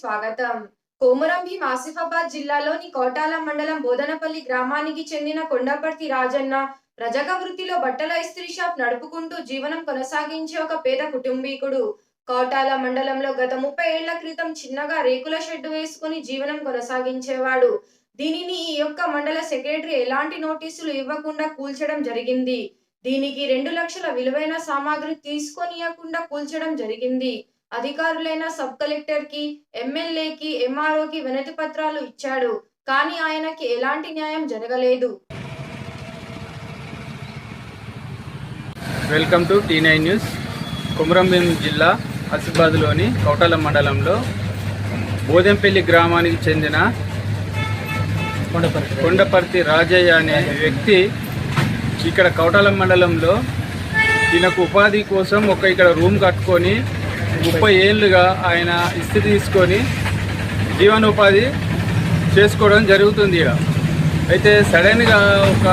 స్వాగతం. కోమురం భీం ఆసిఫాబాద్ జిల్లాలోని కోటాల మండలం బోధనపల్లి గ్రామానికి చెందిన కొండపర్తి రాజన్న రజక వృత్తిలో బట్టల ఇస్త్రీ షాప్ నడుపుకుంటూ జీవనం కొనసాగించే ఒక పేద కుటుంబీకుడు. కోటాల మండలంలో గత ముప్పై ఏళ్ళ క్రితం చిన్నగా రేకుల షెడ్డు వేసుకుని జీవనం కొనసాగించేవాడు. దీనిని ఈ యొక్క మండల సెక్రటరీ ఎలాంటి నోటీసులు ఇవ్వకుండా కూల్చడం జరిగింది? దీనికి రెండు లక్షల విలువైన సామాగ్రి తీసుకొనియకుండా కూల్చడం జరిగింది. అధికారులైన సబ్ కలెక్టర్కి ఎమ్మెల్యేకి ఎంఆర్ఓకి వినతి పత్రాలు ఇచ్చాడు. కానీ ఆయనకి ఎలాంటి న్యాయం జరగలేదు. Welcome to T nine news. Kumurambheem జిల్లా ఆసిఫాబాద్లోని కౌటాల మండలంలో బోదెంపల్లి గ్రామానికి చెందిన కొండపర్తి రాజయ్య అనే వ్యక్తి ఇక్కడ కౌటాల మండలంలో ఈయనకు ఉపాధి కోసం ఒక ఇక్కడ రూమ్ కట్టుకొని ముప్పై ఏళ్ళుగా ఆయన ఇస్తి తీసుకొని జీవనోపాధి చేసుకోవడం జరుగుతుంది ఇక. అయితే సడన్గా ఒక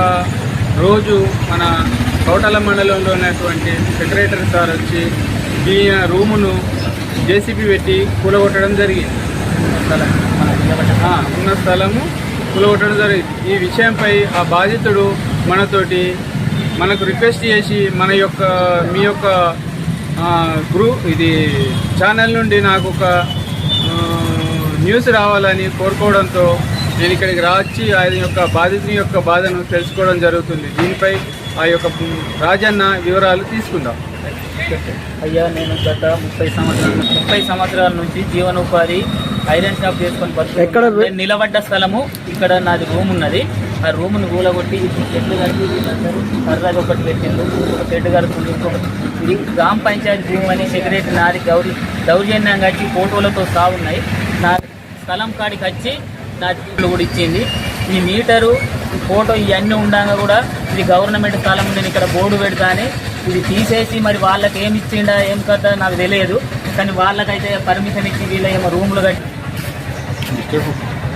రోజు మన తోటల మండలంలో ఉన్నటువంటి సెక్రటరీ సార్ వచ్చి ఈ రూమును జేసీబీ పెట్టి కూలగొట్టడం జరిగింది. స్థలం ఉన్న స్థలము కూలగొట్టడం జరిగింది. ఈ విషయంపై ఆ బాధితుడు మనతోటి మనకు రిక్వెస్ట్ చేసి మన యొక్క మీ యొక్క గ్రూ ఇది ఛానల్ నుండి నాకు ఒక న్యూస్ రావాలని కోరుకోవడంతో నేను ఇక్కడికి రాచి ఆయన యొక్క బాధితుని యొక్క బాధను తెలుసుకోవడం జరుగుతుంది. దీనిపై ఆ యొక్క రాజన్న వివరాలు తీసుకుందాం. అయ్యా నేను గత ముప్పై సంవత్సరాల ముప్పై సంవత్సరాల నుంచి జీవనోపాధి ఐరన్ షాప్ చేసుకొని ఎక్కడ బతుకు నేను నిలబడ్డ స్థలము ఇక్కడ నాది రూమ్ ఉన్నది. ఆ రూమ్ను కూలగొట్టి ఇప్పుడు చెట్లు కట్టి వీళ్ళందరూ సరదాగా ఒకటి పెట్టిండు ఒక చెట్టు కడుతుంది ఇంకొకటి. ఇది గ్రామ పంచాయతీ భూమి అని సెక్రటరీ నాది గౌరీ దౌర్జన్యం వచ్చి ఫోటోలతో సాగున్నాయి నా స్థలం కాడికి వచ్చి నా జీవులు కూడా ఇచ్చింది. ఈ మీటరు ఈ ఫోటో ఇవన్నీ ఉండగా కూడా ఇది గవర్నమెంట్ స్థలం నేను ఇక్కడ బోర్డు పెడతాను. ఇది తీసేసి మరి వాళ్ళకి ఏమి ఇచ్చిండా ఏం కథ నాకు తెలియదు. కానీ వాళ్ళకైతే పర్మిషన్ ఇచ్చి వీళ్ళ ఏమో రూమ్లు కట్టి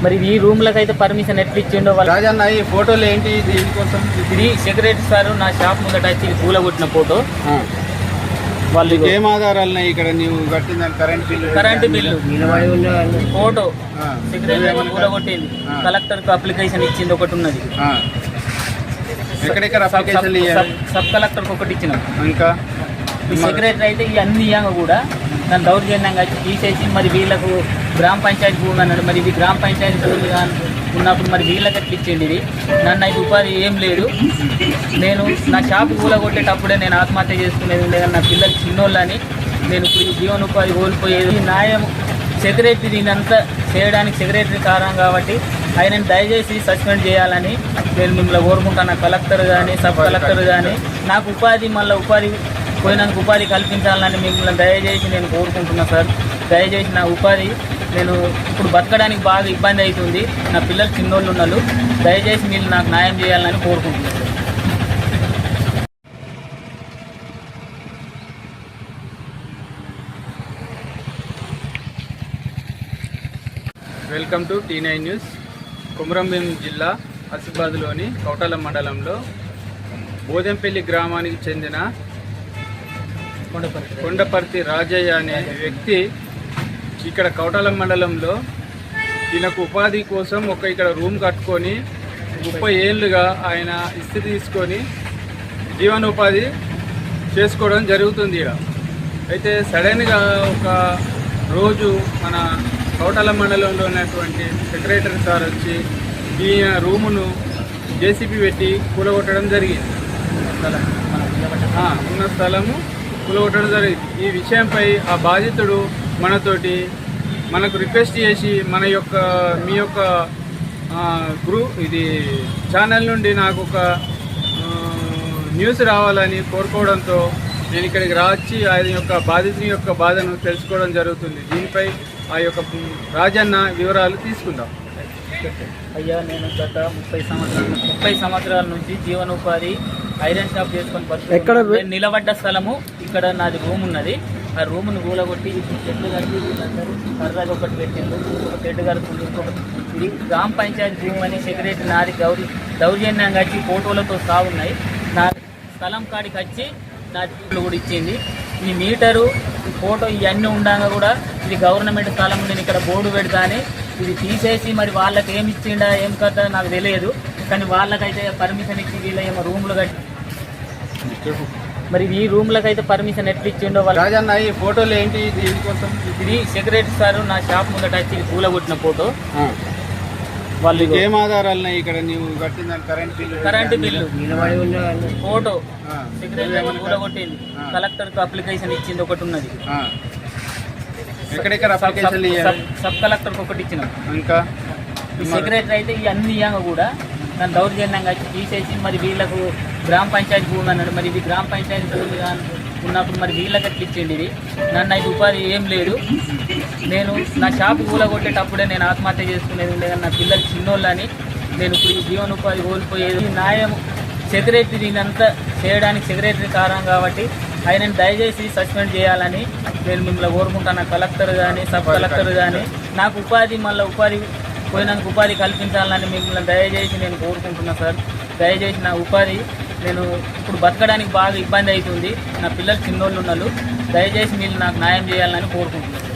మరి ఈ రూమ్లకు అయితే పర్మిషన్ ఎట్లా ఇచ్చిండో వాళ్ళు రాజన్న ఈ ఫోటోలు ఏంటి? దీనికోసం ఇది సెక్రటరీ సార్ నా షాప్ ముందట వచ్చి పూల కొట్టిన ఫోటో వాళ్ళు ఏం ఆధారాలు ఉన్నాయి ఇక్కడ నీవు కట్టిందని current bill current bill photo. Secretary పూల కొట్టింది ఆ. కలెక్టర్కు అప్లికేషన్ ఇచ్చింది ఒకటి ఉన్నది. ఎక్కడెక్కడ సబ్ కలెక్టర్ ఒకటి ఇచ్చినాం. ఇంకా? సెక్రటరీ అయితే ఈ అన్ని ఇయ్యంగా కూడా దాన్ని దౌర్జన్యంగా తీసేసి మరి వీళ్ళకు గ్రామ పంచాయతీ భూమి అన్నాడు. మరి ఇది గ్రామ పంచాయతీ భూమి కానీ ఉన్నప్పుడు మరి వీళ్ళకి ఎట్లా ఇచ్చింది ఇది? నన్ను అయితే ఉపాధి ఏం లేదు. నేను నా షాపు కూలగొట్టేటప్పుడే నేను ఆత్మహత్య చేసుకునేది ఉండేది నా పిల్లలు చిన్నోళ్ళని నేను ఇప్పుడు జీవనోపాధి కోల్పోయేది. న్యాయం సెక్రటరీ దీనంతా చేయడానికి సెక్రటరీ కారణం కాబట్టి ఆయనని దయచేసి సస్పెండ్ చేయాలని నేను మిమ్మల్ని కోరుకుంటాను. కలెక్టర్ కానీ సబ్ కలెక్టర్ కానీ నాకు ఉపాధి మళ్ళీ ఉపాధి పోయినందుకు ఉపాధి కల్పించాలని మిమ్మల్ని దయచేసి నేను కోరుకుంటున్నా సార్. దయచేసి నా ఉపాధి నేను ఇప్పుడు బతకడానికి బాగా ఇబ్బంది అవుతుంది. నా పిల్లలు చిన్నోళ్ళు ఉన్నారు. దయచేసి మీరు నాకు న్యాయం చేయాలని కోరుకుంటున్నాను. Welcome to T nine news. Kumurambheem జిల్లా ఆసిఫాబాద్లోని కౌటల మండలంలో బోదెంపల్లి గ్రామానికి చెందిన కొండపర్తి రాజయ్య అనే వ్యక్తి ఇక్కడ కౌటాల మండలంలో ఈయనకు ఉపాధి కోసం ఒక ఇక్కడ రూమ్ కట్టుకొని ముప్పై ఏళ్ళుగా ఆయన ఇస్త్రీ తీసుకొని జీవనోపాధి చేసుకోవడం జరుగుతుంది ఇక్కడ అయితే సడన్గా ఒక రోజు మన కౌటాల మండలంలో ఉన్నటువంటి సెక్రటరీ సార్ వచ్చి ఈ రూమును జేసీబీ పెట్టి కూలగొట్టడం జరిగింది. ఉన్న స్థలము కూలగొట్టడం జరిగింది. ఈ విషయంపై ఆ బాధితుడు మనతోటి మనకు రిక్వెస్ట్ చేసి మన యొక్క మీ యొక్క ఆ, గ్రూ ఇది ఛానల్ నుండి నాకు ఒక న్యూస్ రావాలని కోరుకోవడంతో నేను ఇక్కడికి రాచి ఆయన యొక్క బాధితుని యొక్క బాధను తెలుసుకోవడం జరుగుతుంది. దీనిపై ఆ యొక్క రాజన్న వివరాలు తీసుకుందాం. అయ్యా నేను గత ముప్పై సంవత్సరాల ముప్పై సంవత్సరాల నుంచి జీవనోపాధి ఐరన్ షాప్ చేసుకొని ఎక్కడ నిలబడ్డ స్థలము ఇక్కడ నాది రూమ్ ఉన్నది. ఆ రూమ్ను కూలగొట్టి ఇప్పుడు చెట్లు కట్టి వీళ్ళందరూ సరదాగా ఒకటి పెట్టిండు ఒక చెట్టు కడుతుంది ఇది గ్రామ పంచాయతీ భూమి అని సెక్రటరీ నాది గౌరీ దౌర్జన్యంగా వచ్చి ఫోటోలతో సాగున్నాయి నా స్థలం కాడికి వచ్చి నా కూడా ఇచ్చింది. ఈ మీటరు ఈ ఫోటో ఇవన్నీ ఉండగా కూడా ఇది గవర్నమెంట్ స్థలం నేను ఇక్కడ బోర్డు పెడతా ఇది తీసేసి మరి వాళ్ళకి ఏమి ఇచ్చిండా ఏం కథ నాకు తెలియదు. కానీ వాళ్ళకైతే పర్మిషన్ ఇచ్చి వీళ్ళ ఏమో రూమ్లు కట్టి మరి ఈ రూమ్లకు అయితే పర్మిషన్ ఎట్లా ఇచ్చిండో వాళ్ళు రాజన్న ఈ ఫోటోలు ఏంటి? దీనికోసం ఇది సెక్రటరీ సార్ నా షాప్ ముందట వచ్చి పూల కొట్టిన ఫోటో. వాళ్ళు ఏం ఆధారాలు ఉన్నాయి ఇక్కడ? నీవు కట్టిందని current bill. Current bill photo. Secretary పూల కొట్టింది కలెక్టర్కు అప్లికేషన్ ఇచ్చింది ఒకటి ఉన్నది. ఎక్కడెక్కడ సబ్- సబ్ కలెక్టర్ ఒకటి ఇచ్చినాం. ఇంకా? సెక్రటరీ అయితే ఈ అన్ని ఇయ్యంగా కూడా. నన్ను దౌర్జన్యంగా తీసేసి మరి వీళ్ళకు గ్రామ పంచాయతీ భూమి అన్నాడు. మరి ఇది గ్రామ పంచాయతీ భూమి ఉన్నప్పుడు మరి వీళ్ళకి ఎట్లా ఇది? నన్ను అయితే ఉపాధి ఏం లేదు. నేను నా షాపు కూలగొట్టేటప్పుడే నేను ఆత్మహత్య చేసుకునేది ఉండే నా పిల్లలు చిన్నోళ్ళని నేను ఇప్పుడు జీవనోపాధి కోల్పోయేది. న్యాయం సెక్రటరీ దీనంతా చేయడానికి సెక్రటరీ కారణం కాబట్టి ఆయనని దయచేసి సస్పెండ్ చేయాలని నేను మిమ్మల్ని కోరుకుంటాను. కలెక్టర్ కానీ సబ్ కలెక్టర్ కానీ నాకు ఉపాధి మళ్ళీ ఉపాధి పోయినందుకు ఉపాధి కల్పించాలని మిమ్మల్ని దయచేసి నేను కోరుకుంటున్నా సార్. దయచేసి నా ఉపాధి నేను ఇప్పుడు బతకడానికి బాగా ఇబ్బంది అవుతుంది. నా పిల్లలు చిన్నోళ్ళు ఉన్నారు. దయచేసి మీరు నాకు న్యాయం చేయాలని కోరుకుంటున్నాను